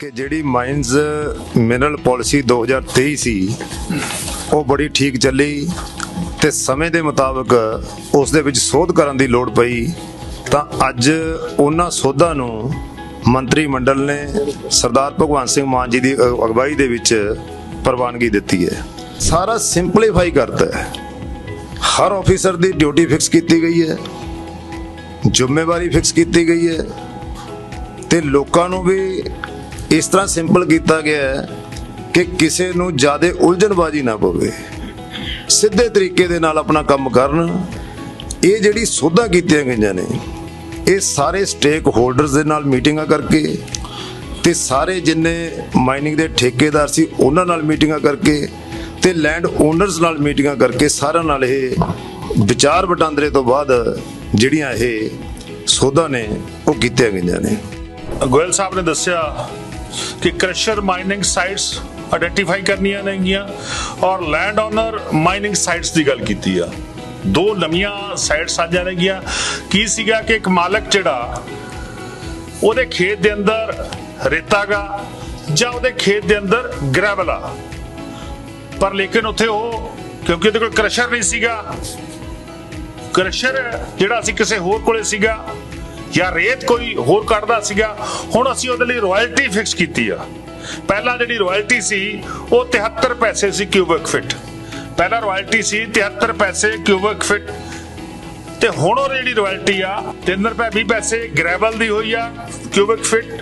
ਕਿ ਜਿਹੜੀ minus mineral policy 2023 ਸੀ, ਉਹ ਬੜੀ ਠੀਕ ਚੱਲੀ ਤੇ ਸਮੇਂ ਦੇ ਮੁਤਾਬਕ ਉਸ ਦੇ ਵਿੱਚ ਸੋਧ ਕਰਨ ਦੀ ਲੋੜ ਪਈ। ਤਾਂ ਅੱਜ ਉਹਨਾਂ ਸੋਧਾਂ ਨੂੰ ਮੰਤਰੀ ਮੰਡਲ ਨੇ ਸਰਦਾਰ ਭਗਵੰਤ ਸਿੰਘ ਮਾਨ ਜੀ ਦੀ ਅ- ਅਗਵਾਈ ਦੇ ਵਿੱਚ ਪ੍ਰਵਾਨਗੀ ਦਿੱਤੀ ਹੈ। ਸਾਰਾ ਸਿੰਪਲੀਫਾਈ ਕਰਤਾ ਹੈ। ਹਰ ਆਫੀਸਰ ਦੀ ਡਿਊਟੀ ਫਿਕਸ ਕੀਤੀ ਗਈ ਹੈ। ਜ਼ਿੰਮੇਵਾਰੀ ਫਿਕਸ ਕੀਤੀ ਗਈ ਹੈ। ਤੇ ਲੋਕਾਂ ਨੂੰ ਵੀ ਇਸ ਤਰ੍ਹਾਂ ਸਿੰਪਲ ਕੀਤਾ ਗਿਆ ਹੈ ਕਿ ਕਿਸੇ ਨੂੰ ਜ਼ਿਆਦਾ ਉਲਝਣਬਾਜ਼ੀ ਨਾ ਪਵੇ। ਸਿੱਧੇ ਤਰੀਕੇ ਦੇ ਨਾਲ ਆਪਣਾ ਕੰਮ ਕਰਨ। ਇਹ ਜਿਹੜੀ ਸੋਧਾਂ ਕੀਤੀਆਂ ਗਈਆਂ ਨੇ, ਇਹ ਸਾਰੇ ਸਟੇਕ ਹੋਲਡਰਸ ਦੇ ਨਾਲ ਮੀਟਿੰਗਾਂ ਕਰਕੇ ਤੇ ਸਾਰੇ ਜਿੰਨੇ ਮਾਈਨਿੰਗ ਦੇ ਠੇਕੇਦਾਰ ਸੀ, ਉਹਨਾਂ ਨਾਲ ਮੀਟਿੰਗਾਂ ਕਰਕੇ ਤੇ ਲੈਂਡ ਓਨਰਸ ਨਾਲ ਮੀਟਿੰਗਾਂ ਕਰਕੇ ਸਾਰਿਆਂ ਨਾਲ ਇਹ ਵਿਚਾਰ ਵਟਾਂਦਰੇ ਤੋਂ ਬਾਅਦ ਜਿਹੜੀਆਂ ਇਹ ਸੋਧਾਂ ਨੇ, ਉਹ ਕੀਤੀਆਂ ਗਈਆਂ ਨੇ। ਗੋਇਲ ਸਾਹਿਬ ਨੇ ਦੱਸਿਆ ਕਿ ਕ੍ਰਸ਼ਰ ਮਾਈਨਿੰਗ ਸਾਈਟਸ ਆਇਡੈਂਟੀਫਾਈ ਕਰਨੀਆਂ ਨੇਗੀਆਂ ਔਰ ਲੈਂਡ ਓਨਰ ਮਾਈਨਿੰਗ ਸਾਈਟਸ ਦੀ ਗੱਲ ਕੀਤੀ ਆ। ਦੋ ਨਵੀਆਂ ਸਾਈਟਸ ਆ ਜਾਣਗੀਆਂ। ਕੀ ਸੀਗਾ ਕਿ ਇੱਕ ਮਾਲਕ ਜਿਹੜਾ, ਉਹਦੇ ਖੇਤ ਦੇ ਅੰਦਰ ਰੇਤਾਗਾ ਜਾਂ ਉਹਦੇ ਖੇਤ ਦੇ ਅੰਦਰ ਗ੍ਰੈਵਲ ਆ। ਪਰ ਲੇਕਿਨ ਉੱਥੇ ਉਹ, ਕਿਉਂਕਿ ਉਹਦੇ ਕੋਲ ਕ੍ਰਸ਼ਰ ਨਹੀਂ ਸੀਗਾ, ਕ੍ਰਸ਼ਰ ਜਿਹੜਾ ਅਸੀਂ ਕਿਸੇ ਹੋਰ ਕੋਲੇ ਸੀਗਾ ਜਾਂ ਰੇਤ ਕੋਈ ਹੋਰ ਕੱਢਦਾ ਸੀਗਾ, ਹੁਣ ਅਸੀਂ ਉਹਦੇ ਲਈ ਰਾਇਲਟੀ ਫਿਕਸ ਕੀਤੀ ਆ। ਪਹਿਲਾਂ ਜਿਹੜੀ ਰਾਇਲਟੀ ਸੀ, ਉਹ 73 ਪੈਸੇ ਸੀ ਕਿਊਬਿਕ ਫਿਟ ਪਹਿਲਾਂ ਰਾਇਲਟੀ ਸੀ 73 ਪੈਸੇ ਕਿਊਬਿਕ ਫਿਟ ਤੇ ਹੁਣ ਉਹ ਜਿਹੜੀ ਰਾਇਲਟੀ ਆ 3 ਰੁਪਏ 20 ਪੈਸੇ ਗ੍ਰੈਵਲ ਦੀ ਹੋਈ ਆ ਕਿਊਬਿਕ ਫਿਟ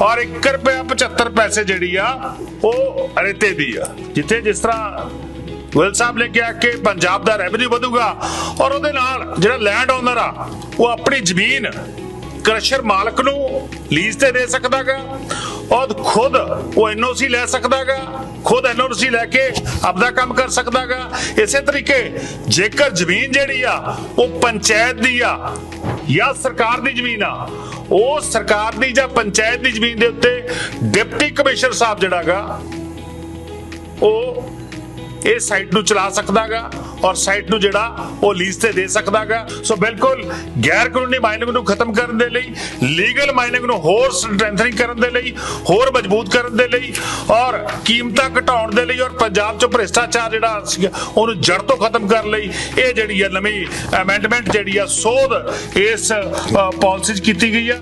ਔਰ 1 ਰੁਪਿਆ 75 ਪੈਸੇ ਜਿਹੜੀ ਆ, ਉਹ ਰੇਤੇ ਦੀ ਆ। ਜਿੱਥੇ ਜਿਸ ਤਰ੍ਹਾਂ ਗੋਇਲ ਸਾਹਿਬ ਨੇ ਕਿਹਾ ਕਿ ਪੰਜਾਬ ਦਾ ਰੈਵਨਿਊ ਵਧੂਗਾ ਔਰ ਉਹਦੇ ਨਾਲ ਜਿਹੜਾ ਲੈਂਡ ਓਨਰ ਆ, ਉਹ ਆਪਣੀ ਜ਼ਮੀਨ ਕ੍ਰਸ਼ਰ ਮਾਲਕ ਨੂੰ ਲੀਜ਼ ਤੇ ਦੇ ਸਕਦਾਗਾ ਔਰ ਖੁਦ ਉਹ ਐਨਓਸੀ ਲੈ ਸਕਦਾਗਾ, ਖੁਦ ਐਨਓਸੀ ਲੈ ਕੇ ਆਪਦਾ ਕੰਮ ਕਰ ਸਕਦਾਗਾ। ਇਸੇ ਤਰੀਕੇ ਜੇਕਰ ਜ਼ਮੀਨ ਜਿਹੜੀ ਆ, ਉਹ ਪੰਚਾਇਤ ਦੀ ਆ ਜਾਂ ਸਰਕਾਰ ਦੀ ਜ਼ਮੀਨ ਆ, ਉਹ ਸਰਕਾਰ ਦੀ ਜਾਂ ਪੰਚਾਇਤ ਦੀ ਜ਼ਮੀਨ ਦੇ ਉੱਤੇ ਡਿਪਟੀ ਕਮਿਸ਼ਨਰ ਸਾਹਿਬ ਜਿਹੜਾਗਾ ਉਹ ਇਹ ਸਾਈਟ ਨੂੰ ਚਲਾ ਸਕਦਾਗਾ ਔਰ ਸਾਈਟ ਨੂੰ ਜਿਹੜਾ ਉਹ ਲੀਜ਼ ਤੇ ਦੇ ਸਕਦਾਗਾ। ਸੋ ਬਿਲਕੁਲ ਗੈਰ ਕਾਨੂੰਨੀ ਮਾਈਨਿੰਗ ਨੂੰ ਖਤਮ ਕਰਨ ਦੇ ਲਈ ਲੀਗਲ ਮਾਈਨਿੰਗ ਨੂੰ ਹੋਰ ਸਟਰੈਂਥਨਿੰਗ ਕਰਨ ਦੇ ਲਈ, ਹੋਰ ਮਜ਼ਬੂਤ ਕਰਨ ਦੇ ਲਈ ਔਰ ਕੀਮਤਾਂ ਘਟਾਉਣ ਦੇ ਲਈ ਔਰ ਪੰਜਾਬ 'ਚ ਭ੍ਰਿਸ਼ਟਾਚਾਰ ਜਿਹੜਾ ਸੀਗਾ ਉਹਨੂੰ ਜੜ ਤੋਂ ਖਤਮ ਕਰਨ ਲਈ ਇਹ ਜਿਹੜੀ ਹੈ ਨਵੀਂ ਅਮੈਂਡਮੈਂਟ ਜਿਹੜੀ ਆ ਸੋਧ ਇਸ ਪਾਲਿਸੀ 'ਚ ਕੀਤੀ ਗਈ ਆ।